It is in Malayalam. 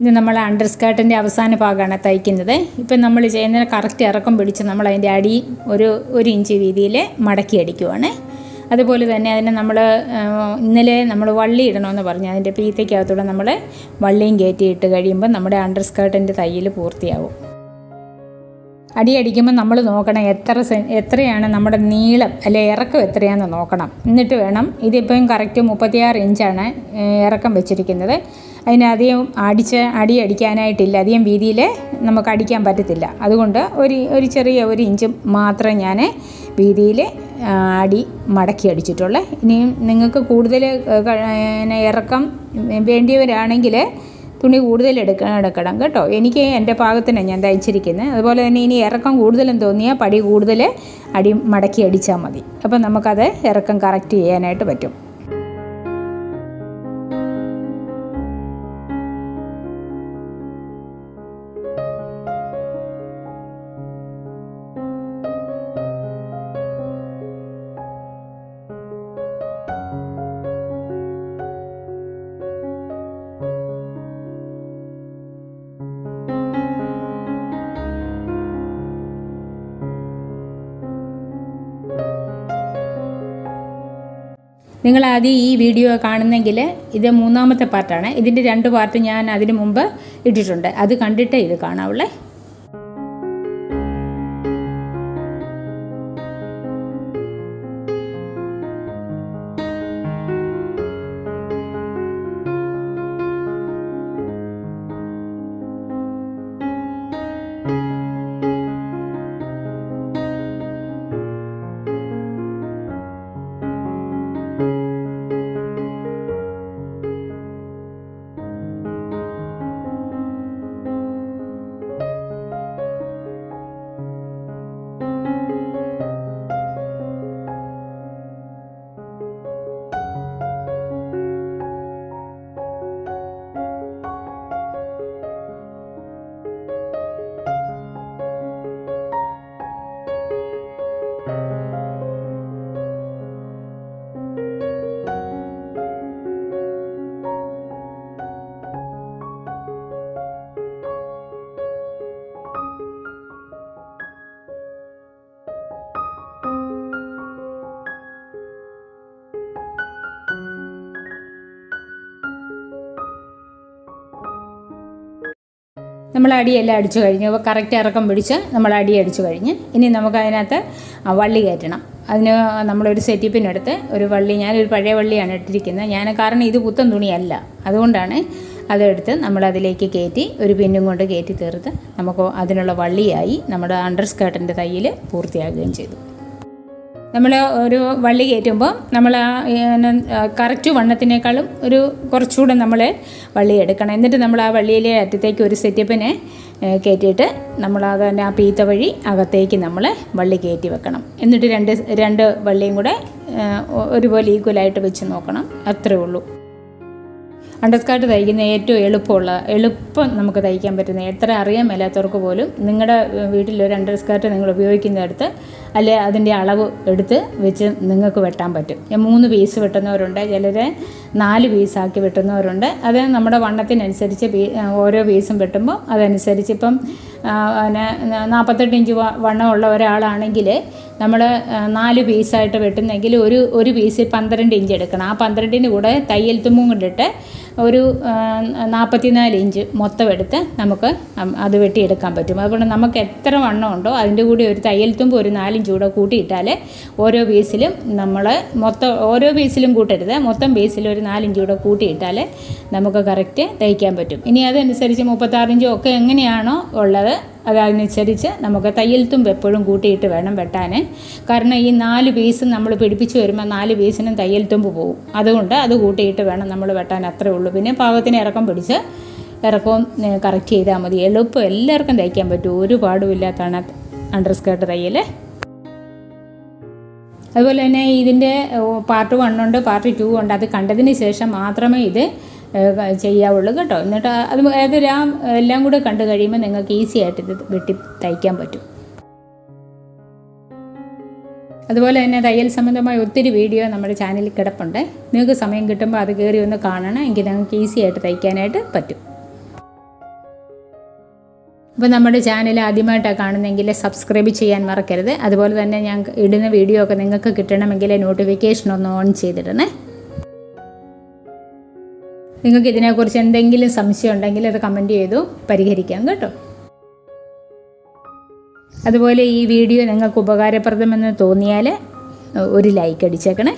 ഇത് നമ്മൾ അണ്ടർ സ്കേർട്ടിന്റെ അവസാന ഭാഗമാണ് തയ്ക്കുന്നത്. ഇപ്പം നമ്മൾ ചെയ്യുന്ന കറക്റ്റ് ഇറക്കം പിടിച്ച് നമ്മൾ അതിന്റെ അടി ഒരു ഒരു ഇഞ്ച് വീതിയിൽ മടക്കി അടിക്കുവാണ്. അതുപോലെ തന്നെ അതിനെ നമ്മൾ ഇന്നലെ നമ്മൾ വള്ളി ഇടണമെന്ന് പറഞ്ഞു. അതിന്റെ പീത്തയ്ക്കകത്തൂടെ നമ്മൾ വള്ളിയും കയറ്റി ഇട്ട് കഴിയുമ്പോൾ നമ്മുടെ അണ്ടർ സ്കേർട്ടിന്റെ തയ്യൽ പൂർത്തിയാവും. അടി അടിക്കുമ്പോൾ നമ്മൾ നോക്കണം എത്ര എത്രയാണ് നമ്മുടെ നീളം അല്ലെ ഇറക്കം എത്രയാണെന്ന് നോക്കണം. എന്നിട്ട് വേണം ഇതിപ്പം കറക്റ്റ് മുപ്പത്തിയാറ് ഇഞ്ചാണ് ഇറക്കം വെച്ചിരിക്കുന്നത്. അതിനധികം അടിച്ച് അടി അടിക്കാനായിട്ടില്ല. അധികം വീതിയിൽ നമുക്ക് അടിക്കാൻ പറ്റത്തില്ല. അതുകൊണ്ട് ഒരു ഒരു ചെറിയ ഒരു ഇഞ്ച് മാത്രം ഞാൻ വീതിയിൽ അടി മടക്കി അടിച്ചിട്ടുള്ളൂ. ഇനിയും നിങ്ങൾക്ക് കൂടുതൽ ഇറക്കം വേണ്ടിയവരാണെങ്കിൽ തുണി കൂടുതൽ എടുക്ക എടുക്കണം കേട്ടോ. എനിക്ക് എന്റെ പാകത്തിനാണ് ഞാൻ തയ്ച്ചിരിക്കുന്നത് അതുപോലെ തന്നെ ഇനി ഇറക്കം കൂടുതലും തോന്നിയാൽ പടി കൂടുതൽ അടി മടക്കി അടിച്ചാൽ മതി. അപ്പം നമുക്കത് ഇറക്കം കറക്റ്റ് ചെയ്യാനായിട്ട് പറ്റും. നിങ്ങൾ ആദ്യം ഈ വീഡിയോ കാണുന്നെങ്കിൽ ഇത് മൂന്നാമത്തെ പാർട്ടാണ്. ഇതിന്റെ രണ്ട് പാർട്ട് ഞാൻ അതിന് മുമ്പ് ഇട്ടിട്ടുണ്ട്. അത് കണ്ടിട്ടേ ഇത് കാണാവുള്ളേ. നമ്മൾ അടിയെല്ലാം അടിച്ചു കഴിഞ്ഞു. അപ്പോൾ കറക്റ്റ് ഇറക്കം പിടിച്ച് നമ്മൾ അടി അടിച്ചു കഴിഞ്ഞ്. ഇനി നമുക്ക് അതിനകത്ത് വള്ളി കയറ്റണം. അതിന് നമ്മളൊരു സെറ്റിപ്പിനെടുത്ത് ഒരു വള്ളി ഞാനൊരു പഴയ വള്ളിയാണ് ഇട്ടിരിക്കുന്നത്. ഞാൻ കാരണം ഇത് പുത്തൻ തുണിയല്ല. അതുകൊണ്ടാണ് അതെടുത്ത് നമ്മളതിലേക്ക് കയറ്റി ഒരു പിന്നും കൊണ്ട് കയറ്റി തീർത്ത് നമുക്ക് അതിനുള്ള വള്ളിയായി നമ്മുടെ അണ്ടർ സ്കേർട്ടിന്റെ തയ്യൽ പൂർത്തിയാകുകയും ചെയ്തു. നമ്മൾ ഒരു വള്ളി കയറ്റുമ്പോൾ നമ്മൾ ആ കറക്റ്റ് വണ്ണത്തിനേക്കാളും ഒരു കുറച്ചുകൂടെ നമ്മൾ വള്ളി എടുക്കണം. എന്നിട്ട് നമ്മൾ ആ വള്ളിയിലെ അറ്റത്തേക്ക് ഒരു സെറ്റപ്പിനെ കയറ്റിയിട്ട് നമ്മൾ അത് തന്നെ ആ പീത്ത വഴി അകത്തേക്ക് നമ്മൾ വള്ളി കയറ്റി വെക്കണം. എന്നിട്ട് രണ്ട് രണ്ട് വള്ളിയും കൂടെ ഒരുപോലെ ഈക്വലായിട്ട് വെച്ച് നോക്കണം. അത്രേ ഉള്ളൂ. അണ്ടർസ്കാർട്ട് തയ്ക്കുന്ന ഏറ്റവും എളുപ്പമുള്ള എളുപ്പം നമുക്ക് തയ്ക്കാൻ പറ്റുന്ന എത്ര അറിയാൻ മേലാത്തവർക്ക് പോലും നിങ്ങളുടെ വീട്ടിലൊരു അണ്ടർസ്കാർട്ട് നിങ്ങൾ ഉപയോഗിക്കുന്നിടത്ത് അല്ലെ അതിന്റെ അളവ് എടുത്ത് വെച്ച് നിങ്ങൾക്ക് വെട്ടാൻ പറ്റും. മൂന്ന് പീസ് വെട്ടുന്നവരുണ്ട് ചിലർ നാല് പീസാക്കി വെട്ടുന്നവരുണ്ട്. അത് നമ്മുടെ വണ്ണത്തിനനുസരിച്ച് പീ- ഓരോ പീസും വെട്ടുമ്പോൾ അതനുസരിച്ച് ഇപ്പം പിന്നെ നാൽപ്പത്തെട്ട് ഇഞ്ച് വണ്ണമുള്ള ഒരാളാണെങ്കിൽ നമ്മൾ നാല് പീസായിട്ട് വെട്ടുന്നെങ്കിൽ ഒരു ഒരു പീസിൽ പന്ത്രണ്ട് ഇഞ്ച് എടുക്കണം. ആ പന്ത്രണ്ടിന് കൂടെ തയ്യൽ തുമ്പും കൊണ്ടിട്ട് ഒരു നാൽപ്പത്തിനാല് ഇഞ്ച് മൊത്തം എടുത്ത് നമുക്ക് അത് വെട്ടിയെടുക്കാൻ പറ്റും. അതുകൊണ്ട് നമുക്ക് എത്ര വണ്ണം ഉണ്ടോ അതിന്റെ കൂടി ഒരു തയ്യൽ തുമ്പ് ഒരു നാലിഞ്ച് കൂടെ കൂട്ടിയിട്ടാൽ ഓരോ പീസിലും നമ്മൾ മൊത്തം ഓരോ പീസിലും കൂട്ടരുത്. മൊത്തം പീസിൽ ഒരു നാലിഞ്ച് കൂടെ കൂട്ടിയിട്ടാൽ നമുക്ക് കറക്റ്റ് തയ്ക്കാൻ പറ്റും. ഇനി അതനുസരിച്ച് മുപ്പത്താറിഞ്ചും ഒക്കെ എങ്ങനെയാണോ ഉള്ളത് അതനുസരിച്ച് നമുക്ക് തയ്യൽ തുമ്പ് എപ്പോഴും കൂട്ടിയിട്ട് വേണം വെട്ടാൻ. കാരണം ഈ നാല് പീസ് നമ്മൾ പിടിപ്പിച്ച് വരുമ്പോൾ നാല് പീസിനും തയ്യൽ തുമ്പ് പോകും അതുകൊണ്ട് അത് കൂട്ടിയിട്ട് വേണം നമ്മൾ വെട്ടാൻ അത്രേ ഉള്ളൂ. പിന്നെ പാകത്തിന് ഇറക്കം പിടിച്ച് ഇറക്കവും കറക്റ്റ് ചെയ്താൽ മതി. എളുപ്പം എല്ലാവർക്കും തയ്ക്കാൻ പറ്റും. ഒരു പാടുമില്ലാത്തതാണ് അണ്ടർ സ്കേർട്ട് തയ്യൽ. അതുപോലെ തന്നെ ഇതിന്റെ പാർട്ട് വൺ ഉണ്ട് പാർട്ട് ടു ഉണ്ട്. അത് കണ്ടതിന് ശേഷം മാത്രമേ ഇത് ചെയ്യാവുള്ളൂ കേട്ടോ. എന്നിട്ട് അത് ഏതൊരാം എല്ലാം കൂടെ കണ്ടു കഴിയുമ്പോൾ നിങ്ങൾക്ക് ഈസി ആയിട്ട് ഇത് വെട്ടി തയ്ക്കാൻ പറ്റും. അതുപോലെ തന്നെ തയ്യൽ സംബന്ധമായ ഒത്തിരി വീഡിയോ നമ്മുടെ ചാനലിൽ കിടപ്പുണ്ട്. നിങ്ങൾക്ക് സമയം കിട്ടുമ്പോൾ അത് കയറി ഒന്ന് കാണണം. എങ്കിൽ നിങ്ങൾക്ക് ഈസി ആയിട്ട് തയ്ക്കാനായിട്ട് പറ്റും. അപ്പോൾ നമ്മുടെ ചാനൽ ആദ്യമായിട്ടാണ് കാണുന്നതെങ്കിൽ സബ്സ്ക്രൈബ് ചെയ്യാൻ മറക്കരുത്. അതുപോലെ തന്നെ ഞാൻ ഇടുന്ന വീഡിയോ ഒക്കെ നിങ്ങൾക്ക് കിട്ടണമെങ്കിൽ നോട്ടിഫിക്കേഷൻ ഒന്ന് ഓൺ ചെയ്തിടണേ. നിങ്ങൾക്ക് ഇതിനെക്കുറിച്ച് എന്തെങ്കിലും സംശയം ഉണ്ടെങ്കിൽ അത് കമന്റ് ചെയ്തു പരിഹരിക്കാം കേട്ടോ. അതുപോലെ ഈ വീഡിയോ നിങ്ങൾക്ക് ഉപകാരപ്രദമെന്ന് തോന്നിയാൽ ഒരു ലൈക്ക് അടിച്ചേക്കണേ.